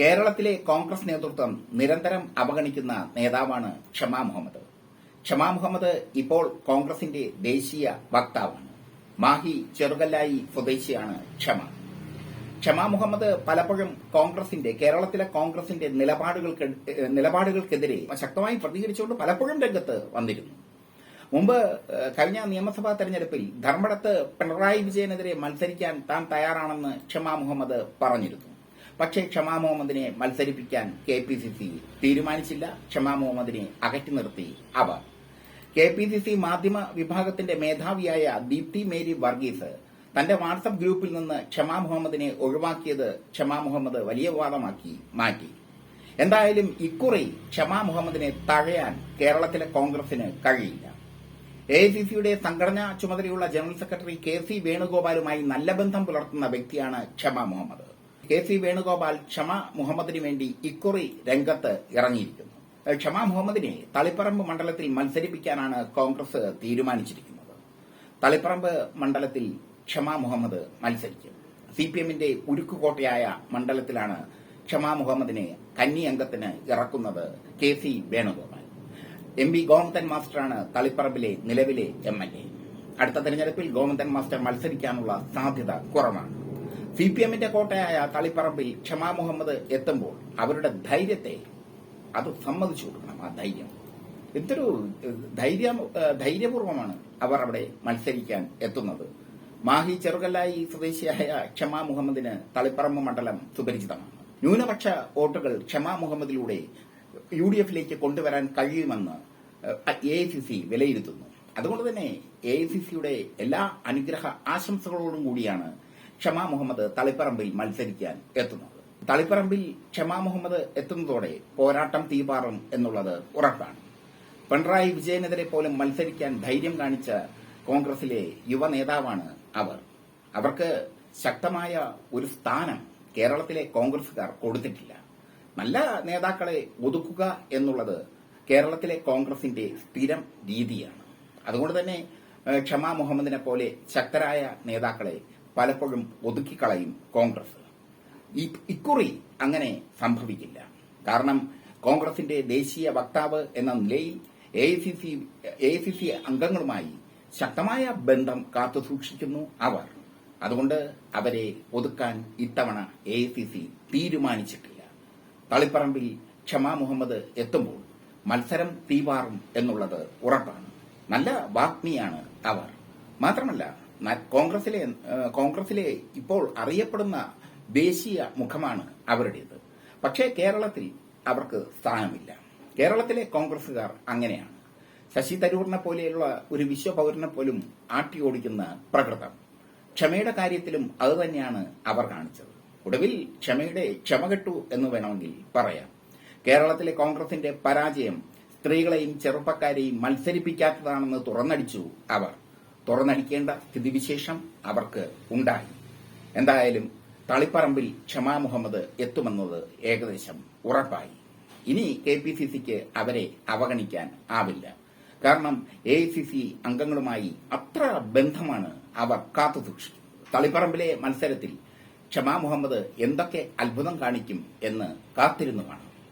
കേരളത്തിലെ കോൺഗ്രസ് നേതൃത്വം നിരന്തരം അവഗണിക്കുന്ന നേതാവാണ് ക്ഷമാ മുഹമ്മദ്. ക്ഷമാ മുഹമ്മദ് ഇപ്പോൾ കോൺഗ്രസിന്റെ ദേശീയ വക്താവാണ്. മാഹി ചെറുകല്ലായി സ്വദേശിയാണ് ക്ഷമ. ക്ഷമാ മുഹമ്മദ് പലപ്പോഴും കോൺഗ്രസിന്റെ കേരളത്തിലെ കോൺഗ്രസിന്റെ നിലപാടുകൾക്ക് നിലപാടുകൾക്കെതിരെ ശക്തമായി പ്രതികരിച്ചുകൊണ്ട് പലപ്പോഴും രംഗത്ത് വന്നിരുന്നു. മുമ്പ് കഴിഞ്ഞ നിയമസഭാ തെരഞ്ഞെടുപ്പിൽ ധർമ്മടത്ത് പിണറായി വിജയനെതിരെ മത്സരിക്കാൻ താൻ തയ്യാറാണെന്ന് ക്ഷമാ മുഹമ്മദ് പറഞ്ഞിരുന്നു. പക്ഷേ ക്ഷമാ മുഹമ്മദിനെ മത്സരിപ്പിക്കാൻ കെ പി സി സി തീരുമാനിച്ചില്ല. ക്ഷമാ മുഹമ്മദിനെ അകറ്റി നിർത്തി അവർ. കെ പി സി സി മാധ്യമ വിഭാഗത്തിന്റെ മേധാവിയായ ദീപ്തി മേരി വർഗീസ് തന്റെ വാട്സപ്പ് ഗ്രൂപ്പിൽ നിന്ന് ക്ഷമാ മുഹമ്മദിനെ ഒഴിവാക്കിയത് ക്ഷമാ മുഹമ്മദ് വലിയ വിവാദമാക്കി മാറ്റി. എന്തായാലും ഇക്കുറി ക്ഷമാ മുഹമ്മദിനെ തഴയാൻ കേരളത്തിലെ കോൺഗ്രസിന് കഴിയില്ല. എ സി സിയുടെ സംഘടനാ ചുമതലയുള്ള ജനറൽ സെക്രട്ടറി കെ സി വേണുഗോപാലുമായി നല്ല ബന്ധം പുലർത്തുന്ന വ്യക്തിയാണ് ക്ഷമാ മുഹമ്മദ്. കെ സി വേണുഗോപാൽ ക്ഷമ മുഹമ്മദിന് വേണ്ടി ഇക്കുറി രംഗത്ത് ഇറങ്ങിയിരിക്കുന്നു. ക്ഷമ മുഹമ്മദിനെ തളിപ്പറമ്പ് മണ്ഡലത്തിൽ മത്സരിപ്പിക്കാനാണ് കോൺഗ്രസ് തീരുമാനിച്ചിരിക്കുന്നത്. തളിപ്പറമ്പ് മണ്ഡലത്തിൽ ക്ഷമ മുഹമ്മദ് മത്സരിക്കും. സി പി എമ്മിന്റെ ഉരുക്കുകോട്ടയായ മണ്ഡലത്തിലാണ് ക്ഷമ മുഹമ്മദിനെ കന്നി അംഗത്തിന് ഇറക്കുന്നത് K C Venugopal. M P Gomathan മാസ്റ്ററാണ് തളിപ്പറമ്പിലെ നിലവിലെ എം എൽ എ. അടുത്ത തെരഞ്ഞെടുപ്പിൽ ഗോമതൻ മാസ്റ്റർ മത്സരിക്കാനുള്ള സാധ്യത കുറവാണ്. സി പി എമ്മിന്റെ കോട്ടയായ തളിപ്പറമ്പിൽ ക്ഷമാ മുഹമ്മദ് എത്തുമ്പോൾ അവരുടെ ധൈര്യത്തെ അത് സമ്മതിച്ചു കൊടുക്കണം ആ ധൈര്യം. എന്തൊരു ധൈര്യം ധൈര്യപൂർവമാണ് അവർ അവിടെ മത്സരിക്കാൻ എത്തുന്നത്. മാഹി ചെറുകല്ലായി സ്വദേശിയായ ക്ഷമാ മുഹമ്മദിന് തളിപ്പറമ്പ് മണ്ഡലം സുപരിചിതമാണ്. ന്യൂനപക്ഷ വോട്ടുകൾ ക്ഷമാ മുഹമ്മദിലൂടെ യു ഡി എഫിലേക്ക് കൊണ്ടുവരാൻ കഴിയുമെന്ന് എ ഐ സി സി വിലയിരുത്തുന്നു. അതുകൊണ്ട് തന്നെ എ ഐ സി സിയുടെ എല്ലാ അനുഗ്രഹ ആശംസകളോടും കൂടിയാണ് ക്ഷമാ മുഹമ്മദ് തളിപ്പറമ്പിൽ മത്സരിക്കാൻ എത്തുന്നത്. തളിപ്പറമ്പിൽ ക്ഷമാ മുഹമ്മദ് എത്തുന്നതോടെ പോരാട്ടം തീപാറും എന്നുള്ളത് ഉറപ്പാണ്. പിണറായി വിജയനെതിരെ പോലും മത്സരിക്കാൻ ധൈര്യം കാണിച്ച കോൺഗ്രസിലെ യുവ നേതാവാണ് അവർ. അവർക്ക് ശക്തമായ ഒരു സ്ഥാനം കേരളത്തിലെ കോൺഗ്രസുകാർ കൊടുത്തിട്ടില്ല. നല്ല നേതാക്കളെ ഒതുക്കുക എന്നുള്ളത് കേരളത്തിലെ കോൺഗ്രസിന്റെ സ്ഥിരം രീതിയാണ്. അതുകൊണ്ട് തന്നെ ക്ഷമാ മുഹമ്മദിനെ പോലെ ശക്തരായ നേതാക്കളെ പലപ്പോഴും ഒതുക്കിക്കളയും കോൺഗ്രസ്. ഇക്കുറി അങ്ങനെ സംഭവിക്കില്ല. കാരണം കോൺഗ്രസിന്റെ ദേശീയ വക്താവ് എന്ന നിലയിൽ എ ഐ സി സി അംഗങ്ങളുമായി ശക്തമായ ബന്ധം കാത്തുസൂക്ഷിക്കുന്നു അവർ. അതുകൊണ്ട് അവരെ ഒതുക്കാൻ ഇത്തവണ എ ഐ സി സി തീരുമാനിച്ചിട്ടില്ല. തളിപ്പറമ്പിൽ ക്ഷമാ മുഹമ്മദ് എത്തുമ്പോൾ മത്സരം തീവാറും എന്നുള്ളത് ഉറപ്പാണ്. നല്ല വാഗ്മിയാണ് അവർ. മാത്രമല്ല കോൺഗ്രസിലെ കോൺഗ്രസിലെ ഇപ്പോൾ അറിയപ്പെടുന്ന ദേശീയ മുഖമാണ് അവരുടേത്. പക്ഷേ കേരളത്തിൽ അവർക്ക് സ്ഥാനമില്ല. കേരളത്തിലെ കോൺഗ്രസുകാർ അങ്ങനെയാണ്. ശശി തരൂറിനെ പോലെയുള്ള ഒരു വിശ്വപൗരനെ പോലും ആട്ടി ഓടിക്കുന്ന പ്രകൃതം. ക്ഷമയുടെ കാര്യത്തിലും അതുതന്നെയാണ് അവർ കാണിച്ചത്. ഒടുവിൽ ക്ഷമയുടെ ക്ഷമ കെട്ടു എന്ന് വേണമെങ്കിൽ പറയാം. കേരളത്തിലെ കോൺഗ്രസിന്റെ പരാജയം സ്ത്രീകളെയും ചെറുപ്പക്കാരെയും മത്സരിപ്പിക്കാത്തതാണെന്ന് തുറന്നടിച്ചു അവർ. തുറന്നടിക്കേണ്ട സ്ഥിതിവിശേഷം അവർക്ക് ഉണ്ടായി. എന്തായാലും തളിപ്പറമ്പിൽ ക്ഷമാ മുഹമ്മദ് എത്തുമെന്നത് ഏകദേശം ഉറപ്പായി. ഇനി കെ പി സി സിക്ക് അവരെ അവഗണിക്കാൻ ആവില്ല. കാരണം എ ഐ സി സി അംഗങ്ങളുമായി അത്ര ബന്ധമാണ് അവർ കാത്തുസൂക്ഷിക്കുന്നത് തളിപ്പറമ്പിലെ മത്സരത്തിൽ ക്ഷമാ മുഹമ്മദ് എന്തൊക്കെ അത്ഭുതം കാണിക്കും എന്ന് കാത്തിരുന്നു കാണാം.